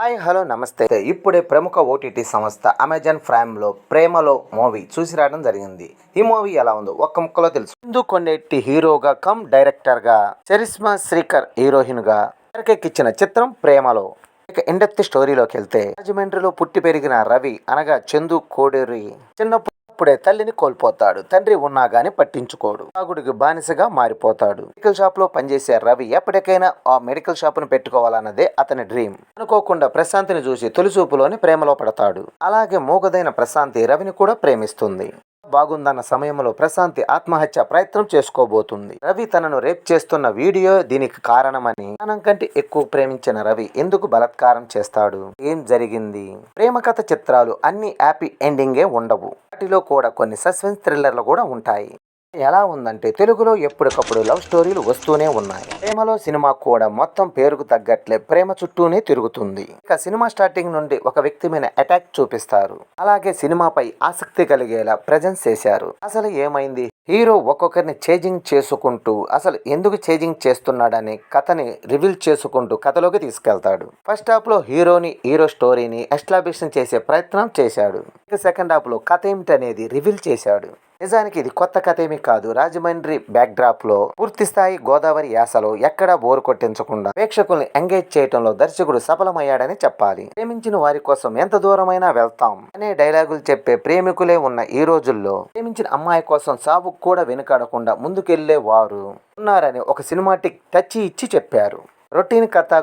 Hi hello నమస్తే. ఇప్పుడే ప్రముఖ ఓటీటీ సంస్థ అమెజాన్ ప్రైమ్లో ప్రేమలో మూవీ చూసి రావడం జరిగింది. ఈ మూవీ ఎలా ఉందో ఒక్క ముక్కలో తెలుసు. హిందూ కొండెట్టి హీరోగా కమ్ డైరెక్టర్గా చరిస్మా శ్రీకర్ హీరోయిన్గా తెరకెక్కించిన చిత్రం ప్రేమలో. ఇక ఇండెప్త్ స్టోరీలోకి వెళ్తే రాజమండ్రిలో పుట్టి పెరిగిన రవి అనగా చందు కోడేరి చిన్నప్పుడు అప్పుడే తల్లిని కోల్పోతాడు. తండ్రి ఉన్నా గాని పట్టించుకోడు. తాగుడికి బానిసగా మారిపోతాడు. మెడికల్ షాప్లో పనిచేసే రవి ఎప్పటికైనా ఆ మెడికల్ షాప్ను పెట్టుకోవాలన్నదే అతని డ్రీమ్. అనుకోకుండా ప్రశాంతిని చూసి తొలిచూపులోని ప్రేమలో పడతాడు. అలాగే మూగదైన ప్రశాంతి రవిని కూడా ప్రేమిస్తుంది. బాగుందన్న సమయంలో ప్రశాంతి ఆత్మహత్య ప్రయత్నం చేసుకోబోతుంది. రవి తనను రేప్ చేస్తున్న వీడియో దీనికి కారణమని ప్రాణం కంటే ఎక్కువ ప్రేమించిన రవి ఎందుకు బలాత్కారం చేస్తాడు? ఏం జరిగింది? ప్రేమ కథ చిత్రాలు అన్ని హ్యాపీ ఎండింగే ఉండవు. వాటిలో కూడా కొన్ని సస్పెన్స్ థ్రిల్లర్లు కూడా ఉంటాయి. ఎలా ఉందంటే తెలుగులో ఎప్పటికప్పుడు లవ్ స్టోరీలు వస్తూనే ఉన్నాయి. ప్రేమలో సినిమా కూడా మొత్తం పేరుకు తగ్గట్లే ప్రేమ చుట్టూనే తిరుగుతుంది. ఇక సినిమా స్టార్టింగ్ నుండి ఒక వ్యక్తి మీద అటాక్ చూపిస్తారు. అలాగే సినిమాపై ఆసక్తి కలిగేలా ప్రజెన్స్ చేశారు. అసలు ఏమైంది? హీరో ఒక్కొక్కరిని చేజింగ్ చేసుకుంటూ అసలు ఎందుకు చేజింగ్ చేస్తున్నాడని కథని రివీల్ చేసుకుంటూ కథలోకి తీసుకెళ్తాడు. ఫస్ట్ హాఫ్లో హీరోని హీరో స్టోరీని ఎస్టాబ్లిష్ చేసే ప్రయత్నం చేశాడు. సెకండ్ హాఫ్లో కథ కథ ఏమిటనేది రివీల్ చేశాడు. నిజానికి ఇది కొత్త కథ ఏమీ కాదు. రాజమండ్రి బ్యాక్డ్రాప్లో పూర్తి స్థాయి గోదావరి యాసలో ఎక్కడా బోరు కొట్టించకుండా ప్రేక్షకుల్ని ఎంగేజ్ చేయడంలో దర్శకుడు సఫలమయ్యాడని చెప్పాలి. ప్రేమించిన వారి కోసం ఎంత దూరమైనా వెళ్తాం అనే డైలాగులు చెప్పే ప్రేమికులే ఉన్న ఈ రోజుల్లో ప్రేమించిన అమ్మాయి కోసం సాగు కూడా వెనుకాడకుండా ముందుకెళ్ళే వారు ఉన్నారని ఒక సినిమాటిక్ టచ్ ఇచ్చి చెప్పారు. రొటీన్ కథ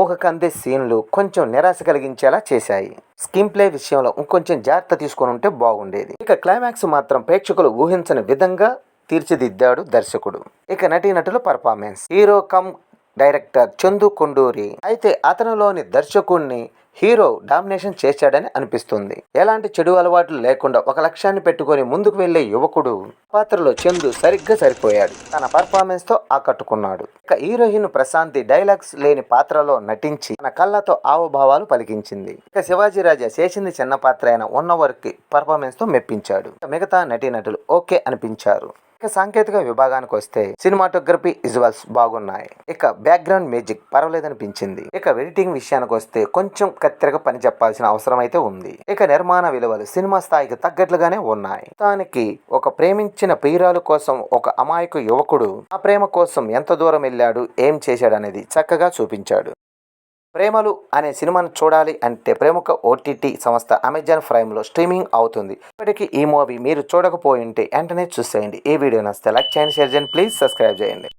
ఊహకందే సీన్లు కొంచెం నిరాశ కలిగించేలా చేశాయి. స్క్రీన్ ప్లే విషయంలో ఇంకొంచెం జాగ్రత్త తీసుకొని ఉంటే బాగుండేది. ఇక క్లైమాక్స్ మాత్రం ప్రేక్షకులు ఊహించని విధంగా తీర్చిదిద్దాడు దర్శకుడు. ఇక నటీనటుల performance. Hero cum director Chandu Konduri. అయితే అతనిలోని దర్శకుణ్ణి హీరో డామినేషన్ చేశాడని అనిపిస్తుంది. ఎలాంటి చెడు అలవాట్లు లేకుండా ఒక లక్ష్యాన్ని పెట్టుకొని ముందుకు వెళ్ళే యువకుడు పాత్రలో చందు సరిగ్గా సరిపోయాడు. తన పర్ఫార్మెన్స్తో ఆకట్టుకున్నాడు. ఇక హీరోయిన్ ప్రశాంతి డైలాగ్స్ లేని పాత్రలో నటించి తన కళ్ళతో ఆవభావాలు పలికించింది. ఇక శివాజీ రాజా చేసింది చిన్న పాత్ర అయిన ఉన్న కి పర్ఫార్మెన్స్తో మెప్పించాడు. మిగతా నటీనటులు ఓకే అనిపించారు. ఇక సాంకేతిక విభాగానికి వస్తే సినిమాటోగ్రఫీ విజువల్స్ బాగున్నాయి. ఇక బ్యాక్గ్రౌండ్ మ్యూజిక్ పర్వాలేదనిపించింది. ఇక ఎడిటింగ్ విషయానికి వస్తే కొంచెం కత్తెరగా పని చెప్పాల్సిన అవసరం అయితే ఉంది. ఇక నిర్మాణ విలువలు సినిమా స్థాయికి తగ్గట్లుగానే ఉన్నాయి. దానికి ఒక ప్రేమించిన ప్రియురాలు కోసం ఒక అమాయక యువకుడు ఆ ప్రేమ కోసం ఎంత దూరం వెళ్ళాడు ఏం చేశాడు అనేది చక్కగా చూపించాడు. ప్రేమలు అనే సినిమాను చూడాలి అంటే ప్రముఖ ఓటీటీ సంస్థ అమెజాన్ ప్రైమ్లో స్ట్రీమింగ్ అవుతుంది. ఇప్పటికీ ఈ మూవీ మీరు చూడకపోయింటే వెంటనే చూసేయండి. ఈ వీడియో నచ్చితే లైక్ చేయండి షేర్ చేయండి ప్లీజ్ సబ్స్క్రైబ్ చేయండి.